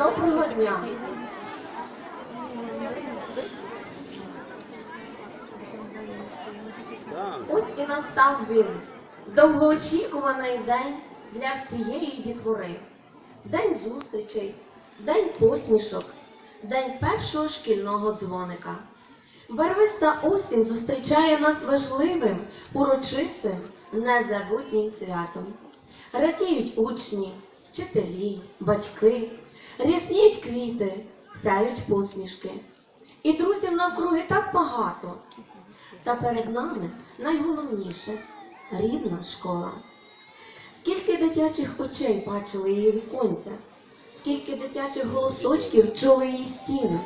Доброго дня! Ось і настав він, довгоочікуваний день для всієї дітвори. День зустрічей, день посмішок, день першого шкільного дзвоника. Барвиста осінь зустрічає нас важливим, урочистим, незабутнім святом. Радіють учні, вчителі, батьки, рясніють квіти, сяють посмішки. І друзів навкруги так багато. Та перед нами найголовніше рідна школа. Скільки дитячих очей бачили її віконця, скільки дитячих голосочків чули її стіни.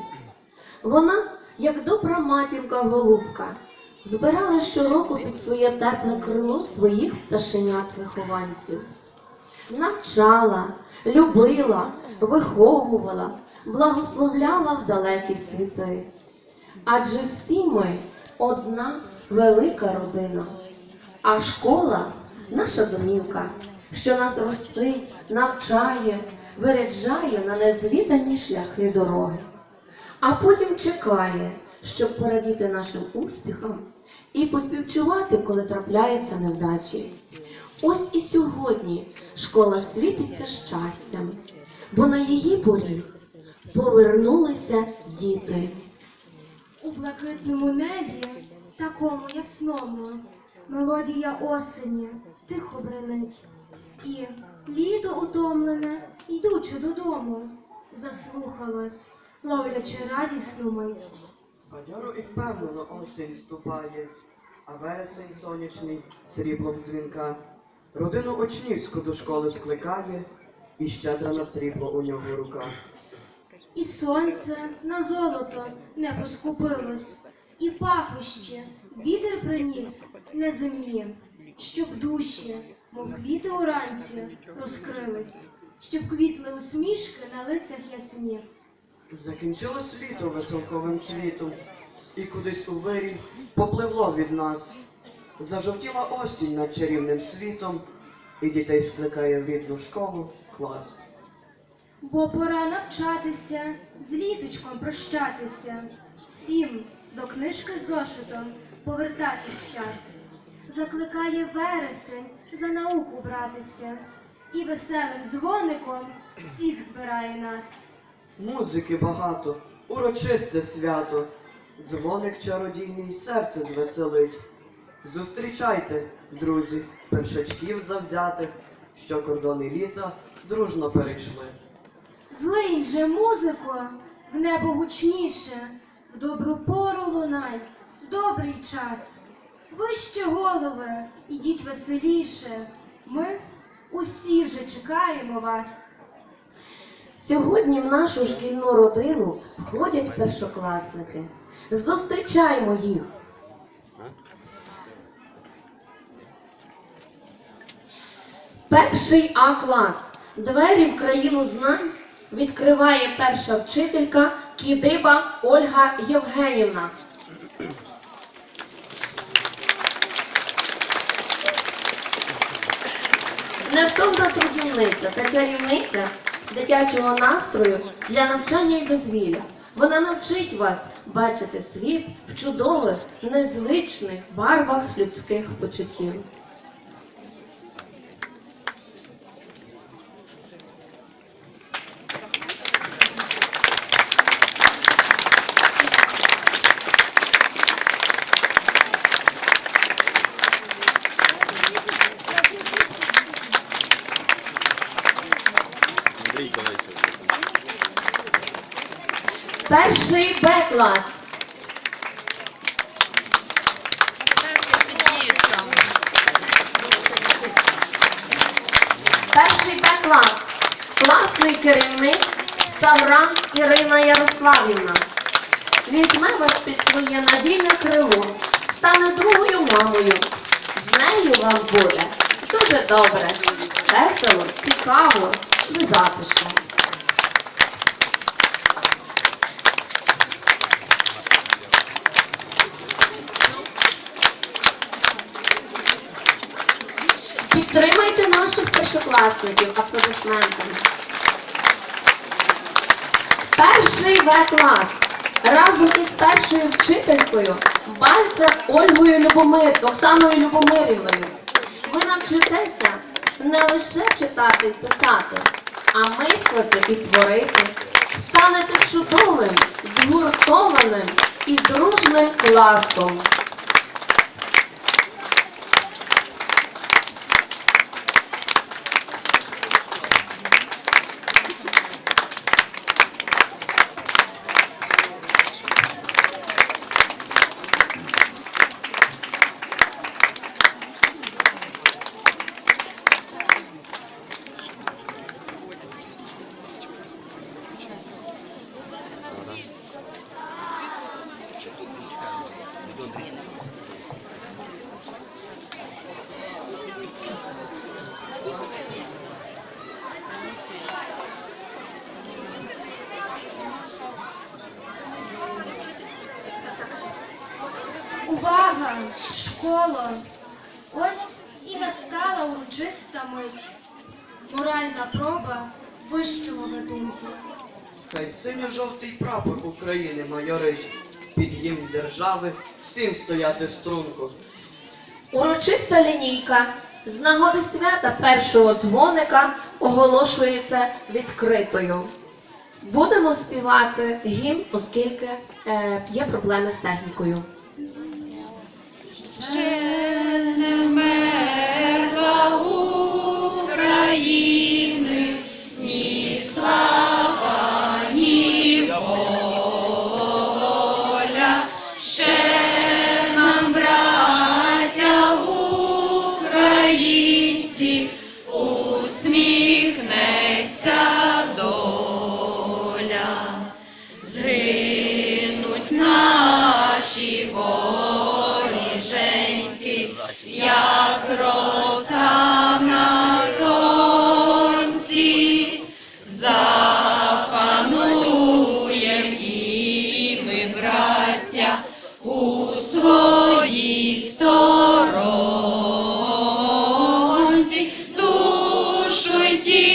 Вона, як добра матінка голубка, збирала щороку під своє тепле крило своїх пташенят-вихованців. Навчала, любила, виховувала, благословляла в далекі світи. Адже всі ми одна велика родина, а школа наша домівка, що нас ростить, навчає, виряджає на незвідані шляхи дороги, а потім чекає, щоб порадіти нашим успіхам і поспівчувати, коли трапляються невдачі. Ось і сьогодні школа світиться щастям, бо на її поріг повернулися діти. У блакитному небі, такому ясному, мелодія осені тихо бренить. І літо утомлене, йдучи додому, заслухалось, ловлячи радісну мить. Бадьоро і впевнено осінь ступає, а вересень сонячний сріблом дзвінка. Родину очнівську до школи скликає, і щедра на срібло у нього рука. І сонце на золото не поскупилось, і пахощі вітер приніс неземні, щоб душі, мов квіти уранці, розкрились, щоб квітли усмішки на лицях ясні. Закінчилось літо веселковим цвітом, і кудись у вирій попливло від нас. Зажовтіла осінь над чарівним світом, і дітей скликає в рідну школу клас. Бо пора навчатися, з літочком прощатися, всім до книжки зошитом повертатись час. Закликає вересень за науку братися, і веселим дзвоником всіх збирає нас. Музики багато, урочисте свято, дзвоник чародійний серце звеселить. Зустрічайте, друзі, першачків завзятих, що кордони літа дружно перейшли. Злинь же, музико, в небо гучніше, в добру пору лунай, в добрий час. Вище голови, ідіть веселіше. Ми усі вже чекаємо вас. Сьогодні в нашу шкільну родину входять першокласники. Зустрічаймо їх. Перший А клас. Двері в країну знань відкриває перша вчителька Кідиба Ольга Євгенівна. Невтомна трудівниця та чарівниця дитячого настрою для навчання і дозвілля. Вона навчить вас бачити світ в чудових, незвичних барвах людських почуттів. Андрій Ковальчук. Перший Б клас. Перший Б клас. Класний керівник Савран Ірина Ярославівна. Візьме вас під своє надійне крило, стане другою мамою. З нею вам буде дуже добре, весело, цікаво і затишно. Підтримайте наших першокласників аплодисментами. Перший В клас разом із першою вчителькою Бальця Ольгою Любомир, Оксаною Любомирівною. Ви навчитеся не лише читати і писати, а мислити і творити. Станете чудовим, згуртованим і дружним класом. Увага, школа! Ось і настала урочиста мить. Моральна проба вищого гатунку. Хай синьо-жовтий прапор України майорить, під гімн держави всім стояти струнко. Урочиста лінійка з нагоди свята першого дзвоника оголошується відкритою. Будемо співати гімн, оскільки е, є проблеми з технікою. ही de